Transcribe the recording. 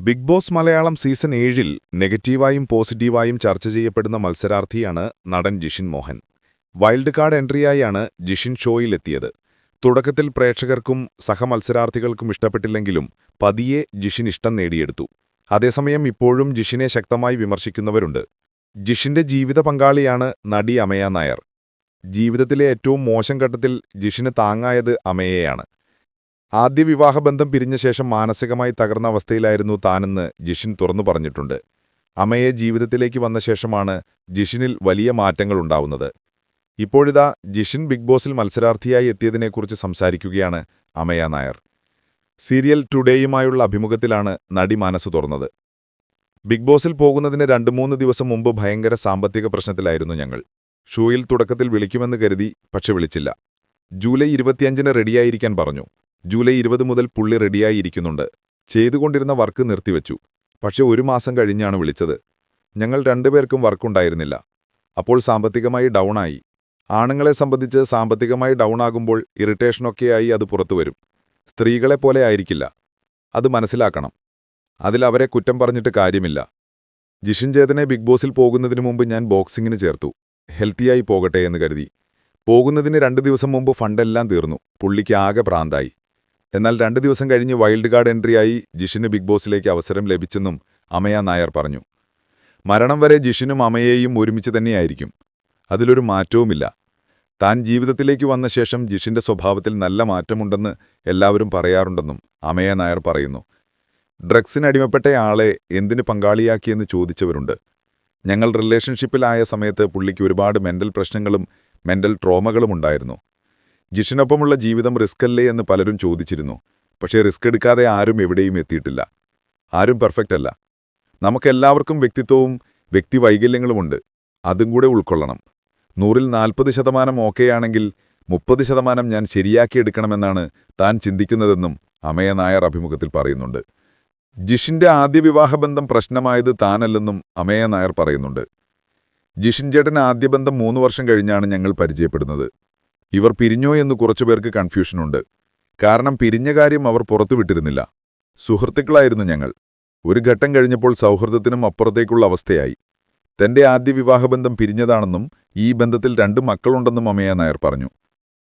Big boss Malayalam season ഏഴിൽ നെഗറ്റീവായും പോസിറ്റീവായും ചർച്ച ചെയ്യപ്പെടുന്ന മത്സരാർത്ഥിയാണ് നടൻ ജിഷിൻ മോഹൻ. വൈൽഡ് കാർഡ് എൻട്രിയായാണ് ജിഷിൻ ഷോയിലെത്തിയത്. തുടക്കത്തിൽ പ്രേക്ഷകർക്കും സഹമത്സരാർത്ഥികൾക്കും ഇഷ്ടപ്പെട്ടില്ലെങ്കിലും പതിയെ ജിഷിൻ ഇഷ്ടം നേടിയെടുത്തു. അതേസമയം ഇപ്പോഴും ജിഷിനെ ശക്തമായി വിമർശിക്കുന്നവരുണ്ട്. ജിഷിന്റെ ജീവിത പങ്കാളിയാണ് നടി അമയ നായർ. ജീവിതത്തിലെ ഏറ്റവും മോശം ഘട്ടത്തിൽ ജിഷിന് താങ്ങായത് അമയയാണ്. ആദ്യ വിവാഹബന്ധം പിരിഞ്ഞ ശേഷം മാനസികമായി തകർന്ന അവസ്ഥയിലായിരുന്നു താനെന്ന് ജിഷിൻ തുറന്നു പറഞ്ഞിട്ടുണ്ട്. അമ്മയെ ജീവിതത്തിലേക്ക് വന്ന ശേഷമാണ് ജിഷിനിൽ വലിയ മാറ്റങ്ങൾ ഉണ്ടാവുന്നത്. ഇപ്പോഴിതാ ജിഷിൻ ബിഗ് ബോസിൽ മത്സരാർത്ഥിയായി എത്തിയതിനെക്കുറിച്ച് സംസാരിക്കുകയാണ് അമയ നായർ. സീരിയൽ ടുഡേയുമായുള്ള അഭിമുഖത്തിലാണ് നടി മനസ്സ് തുറന്നത്. ബിഗ് ബോസിൽ പോകുന്നതിന് രണ്ട് മൂന്ന് ദിവസം മുമ്പ് ഭയങ്കര സാമ്പത്തിക പ്രശ്നത്തിലായിരുന്നു ഞങ്ങൾ. ഷൂയിൽ തുടക്കത്തിൽ വിളിക്കുമെന്ന് കരുതി പക്ഷെ വിളിച്ചില്ല. ജൂലൈ ഇരുപത്തിയഞ്ചിന് റെഡിയായിരിക്കാൻ പറഞ്ഞു. ജൂലൈ ഇരുപത് മുതൽ പുള്ളി റെഡിയായി ഇരിക്കുന്നുണ്ട് ചെയ്തുകൊണ്ടിരുന്ന വർക്ക് നിർത്തിവെച്ചു. പക്ഷെ ഒരു മാസം കഴിഞ്ഞാണ് വിളിച്ചത്. ഞങ്ങൾ രണ്ടുപേർക്കും വർക്കുണ്ടായിരുന്നില്ല. അപ്പോൾ സാമ്പത്തികമായി ഡൗണായി. ആണുങ്ങളെ സംബന്ധിച്ച് സാമ്പത്തികമായി ഡൗൺ ആകുമ്പോൾ ഇറിറ്റേഷനൊക്കെയായി അത് പുറത്തുവരും. സ്ത്രീകളെപ്പോലെ ആയിരിക്കില്ല. അത് മനസ്സിലാക്കണം. അതിലവരെ കുറ്റം പറഞ്ഞിട്ട് കാര്യമില്ല. ജിഷിൻ ചേതനെ ബിഗ് ബോസിൽ പോകുന്നതിന് മുമ്പ് ഞാൻ ബോക്സിങ്ങിന് ചേർത്തു. ഹെൽത്തിയായി പോകട്ടെ എന്ന് കരുതി. പോകുന്നതിന് രണ്ട് ദിവസം മുമ്പ് ഫണ്ടെല്ലാം തീർന്നു. പുള്ളിക്ക് ആകെ പ്രാന്തായി. എന്നാൽ രണ്ടു ദിവസം കഴിഞ്ഞ് വൈൽഡ് കാർഡ് എൻട്രിയായി ജിഷിന് ബിഗ് ബോസിലേക്ക് അവസരം ലഭിച്ചെന്നും അമയ നായർ പറഞ്ഞു. മരണം വരെ ജിഷിനും അമയെയും ഒരുമിച്ച് തന്നെയായിരിക്കും. അതിലൊരു മാറ്റവുമില്ല. താൻ ജീവിതത്തിലേക്ക് വന്ന ശേഷം ജിഷിന്റെ സ്വഭാവത്തിൽ നല്ല മാറ്റമുണ്ടെന്ന് എല്ലാവരും പറയാറുണ്ടെന്നും അമയ നായർ പറയുന്നു. ഡ്രഗ്സിന് അടിമപ്പെട്ട ആളെ എന്തിന് പങ്കാളിയാക്കിയെന്ന് ചോദിച്ചവരുണ്ട്. ഞങ്ങൾ റിലേഷൻഷിപ്പിലായ സമയത്ത് പുള്ളിക്ക് ഒരുപാട് മെന്റൽ പ്രശ്നങ്ങളും മെന്റൽ ട്രോമകളും ഉണ്ടായിരുന്നു. ജിഷിനൊപ്പമുള്ള ജീവിതം റിസ്കല്ലേ എന്ന് പലരും ചോദിച്ചിരുന്നു. പക്ഷേ റിസ്ക് എടുക്കാതെ ആരും എവിടെയും എത്തിയിട്ടില്ല. ആരും പെർഫെക്റ്റ് അല്ല. നമുക്കെല്ലാവർക്കും വ്യക്തിത്വവും വ്യക്തിവൈകല്യങ്ങളുമുണ്ട്. അതും കൂടെ ഉൾക്കൊള്ളണം. നൂറിൽ നാൽപ്പത് ശതമാനം ഓക്കെയാണെങ്കിൽ മുപ്പത് ശതമാനം ഞാൻ ശരിയാക്കിയെടുക്കണമെന്നാണ് താൻ ചിന്തിക്കുന്നതെന്നും അമയ നായർ അഭിമുഖത്തിൽ പറയുന്നുണ്ട്. ജിഷിന്റെ ആദ്യ വിവാഹബന്ധം പ്രശ്നമായത് താനല്ലെന്നും അമയ നായർ പറയുന്നുണ്ട്. ജിഷിൻ ചേട്ടൻ ആദ്യ ബന്ധം മൂന്ന് വർഷം കഴിഞ്ഞാണ് ഞങ്ങൾ പരിചയപ്പെടുന്നത്. ഇവർ പിരിഞ്ഞോ എന്ന് കുറച്ചുപേർക്ക് കൺഫ്യൂഷനുണ്ട്. കാരണം പിരിഞ്ഞ കാര്യം അവർ പുറത്തുവിട്ടിരുന്നില്ല സുഹൃത്തുക്കളായിരുന്നു ഞങ്ങൾ. ഒരു ഘട്ടം കഴിഞ്ഞപ്പോൾ സൗഹൃദത്തിനും അപ്പുറത്തേക്കുള്ള അവസ്ഥയായി. തന്റെ ആദ്യ വിവാഹബന്ധം പിരിഞ്ഞതാണെന്നും ഈ ബന്ധത്തിൽ രണ്ട് മക്കളുണ്ടെന്നും അമ്മയ നായർ പറഞ്ഞു.